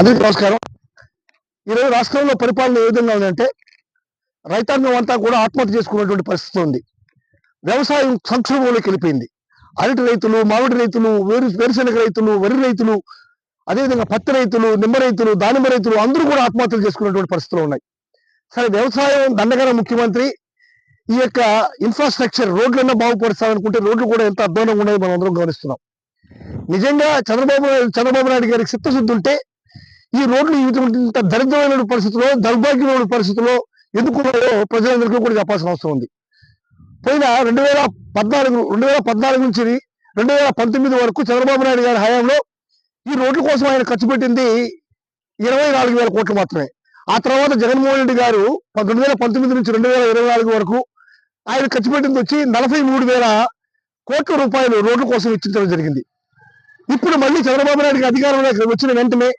అందరికీ నమస్కారం. ఈరోజు రాష్ట్రంలో పరిపాలన ఏ విధంగా ఉందంటే రైతాంగం అంతా కూడా ఆత్మహత్య చేసుకున్నటువంటి పరిస్థితి ఉంది. వ్యవసాయం సంక్షోభంలోకి వెళ్ళిపోయింది. అరటి రైతులు మామిడి రైతులు వేరు వేరుశనగ రైతులు వరి రైతులు అదేవిధంగా పత్తి రైతులు నిమ్మ రైతులు దానిమ్మ రైతులు అందరూ కూడా ఆత్మహత్యలు చేసుకున్నటువంటి పరిస్థితులు ఉన్నాయి. సరే వ్యవసాయం దండగర ముఖ్యమంత్రి ఈ యొక్క ఇన్ఫ్రాస్ట్రక్చర్ రోడ్లన్నా బాగుపరుస్తామనుకుంటే రోడ్లు కూడా ఎంత అధ్వానంగా ఉన్నాయో మనం అందరం గమనిస్తున్నాం. నిజంగా చంద్రబాబు చంద్రబాబు నాయుడు గారికి చిత్తశుద్ధి ఉంటే ఈ రోడ్లు ఇంత దరిద్రమైన పరిస్థితిలో దౌర్భాగ్యమైన పరిస్థితిలో ఎందుకు ప్రజలందరికీ కూడా చెప్పాల్సిన అవసరం ఉంది. పోయిన రెండు వేల పద్నాలుగు రెండు వేల పద్నాలుగు నుంచి రెండు వేల పంతొమ్మిది వరకు చంద్రబాబు నాయుడు గారి హయాంలో ఈ రోడ్ల కోసం ఆయన ఖర్చు పెట్టింది ఇరవై నాలుగు వేల కోట్లు మాత్రమే. ఆ తర్వాత జగన్మోహన్ రెడ్డి గారు రెండు వేల పంతొమ్మిది నుంచి రెండు వేల ఇరవై నాలుగు వరకు ఆయన ఖర్చు పెట్టింది వచ్చి నలభై మూడు వేల కోట్ల రూపాయలు రోడ్ల కోసం ఇచ్చించడం జరిగింది. ఇప్పుడు మళ్ళీ చంద్రబాబు నాయుడు గారి అధికారంలోకి వచ్చిన వెంటనే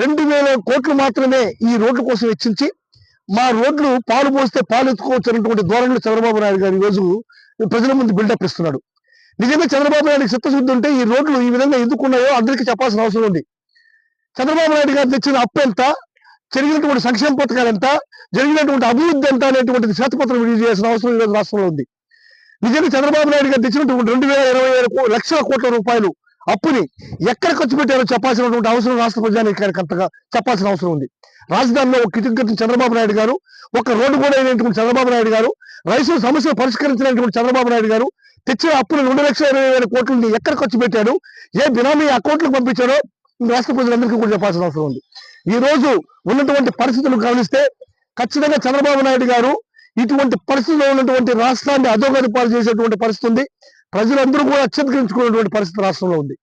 రెండు వేల కోట్లు మాత్రమే ఈ రోడ్ల కోసం వెచ్చించి మా రోడ్లు పాలు పోస్తే పాలు ఎత్తుకోవచ్చు అన్నటువంటి ధోరణిలో చంద్రబాబు నాయుడు గారు ఈరోజు రోజు ప్రజల ముందు బిల్డప్ ఇస్తున్నాడు. నిజంగా చంద్రబాబు నాయుడు చిత్తశుద్ధి ఉంటే ఈ రోడ్లు ఈ విధంగా ఎందుకున్నాయో అందరికీ చెప్పాల్సిన అవసరం ఉంది. చంద్రబాబు నాయుడు గారు తెచ్చిన అప్పు ఎంత? జరిగినటువంటి సంక్షేమ పథకాలు ఎంత? జరిగినటువంటి అభివృద్ధి ఎంత అనేటువంటిది శ్వేతపత్రం విడుదల చేయాల్సిన అవసరం ఈరోజు రాష్ట్రంలో ఉంది. నిజంగా చంద్రబాబు నాయుడు గారు తెచ్చినటువంటి రెండు వేల ఇరవై ఏడు లక్షల కోట్ల రూపాయలు అప్పుని ఎక్కడ ఖర్చు పెట్టారో చెప్పాల్సినటువంటి అవసరం రాష్ట్ర ప్రజానికి అంతగా చెప్పాల్సిన అవసరం ఉంది. రాజధానిలో ఒక కిటికీ చంద్రబాబు నాయుడు గారు ఒక రోడ్డు కూడా అయినటువంటి చంద్రబాబు నాయుడు గారు రైతుల సమస్యలు పరిష్కరించినటువంటి చంద్రబాబు నాయుడు గారు తెచ్చిన అప్పులు రెండు లక్షల ఇరవై వేల కోట్లని ఎక్కడ ఖర్చు పెట్టాడు ఏ బినామీ అకౌంట్లకు పంపించాడో రాష్ట్ర ప్రజలందరికీ కూడా చెప్పాల్సిన అవసరం ఉంది. ఈ రోజు ఉన్నటువంటి పరిస్థితులు గమనిస్తే ఖచ్చితంగా చంద్రబాబు నాయుడు గారు ఇటువంటి పరిస్థితిలో ఉన్నటువంటి రాష్ట్రాన్ని అధోగతి పాలు చేసేటువంటి పరిస్థితి ఉంది. ప్రజలందరూ కూడా అత్యంతరించుకున్నటువంటి పరిస్థితి రాష్ట్రంలో ఉంది.